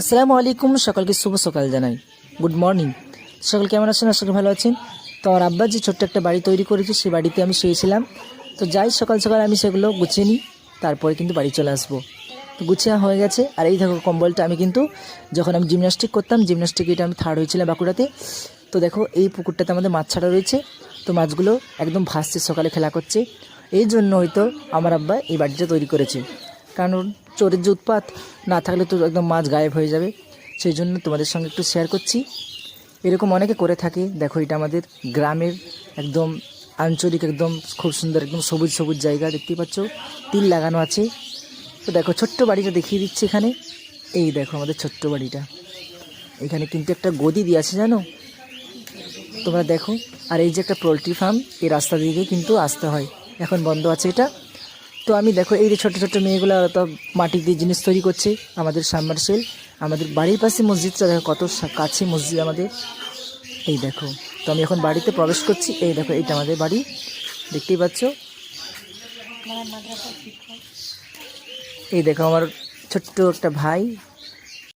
আসসালামু আলাইকুম, সকলকে শুভ সকাল জানাই। গুড মর্নিং সকল কেমন আছেন? আশা ভালো আছেন। তো আমার আব্বা যে ছোট্ট একটা বাড়ি তৈরি করেছে সেই বাড়িতে আমি শুয়েছিলাম। তো যাই, সকাল সকাল আমি সেগুলো গুছিয়ে নিই, তারপরে কিন্তু বাড়ি চলে আসব। তো গুছিয়ে হয়ে গেছে। আর এই দেখো কম্বলটা আমি কিন্তু যখন আমি জিমনাস্টিক করতাম জিমনাস্টিক এটা আমি থার্ড হয়েছিলাম বাঁকুড়াতে। তো দেখো এই পুকুরটাতে আমাদের মাছ ছাড়া রয়েছে। তো মাছগুলো একদম ভাসছে, সকালে খেলা করছে। এই জন্য হয়তো আমার আব্বা এই বাড়িটা তৈরি করেছে। কারণ চোরের যে উৎপাত, না থাকলে তো একদম মাছ গায়েব হয়ে যাবে। সেই জন্য তোমাদের সঙ্গে একটু শেয়ার করছি। এরকম অনেকে করে থাকে। দেখো, এটা আমাদের গ্রামের একদম আঞ্চলিক, একদম খুব সুন্দর, একদম সবুজ সবুজ জায়গা দেখতেই পাচ্ছ। তিল লাগানো আছে। তো দেখো, ছোট্ট বাড়িটা দেখিয়ে দিচ্ছি এখানে। এই দেখো আমাদের ছোট্ট বাড়িটা। এখানে কিন্তু একটা গদি দিয়ে আছে, জানো? তোমরা দেখো। আর এই যে একটা পোলট্রি ফার্ম এই রাস্তা দিয়ে কিন্তু আসতে হয়। এখন বন্ধ আছে এটা। তো আমি দেখো, এই যে ছোটো ছোটো মেয়েগুলো তো মাটি দিয়ে জিনিস তৈরি করছে, আমাদের সাবমার্সেল আমাদের বাড়ির পাশে মসজিদটা দেখো, কত কাছে মসজিদ আমাদের। এই দেখো, তো আমি এখন বাড়িতে প্রবেশ করছি, এই দেখো, এইটা আমাদের বাড়ি, দেখতেই পাচ্ছ। এই দেখো, আমার ছোট্ট একটা ভাই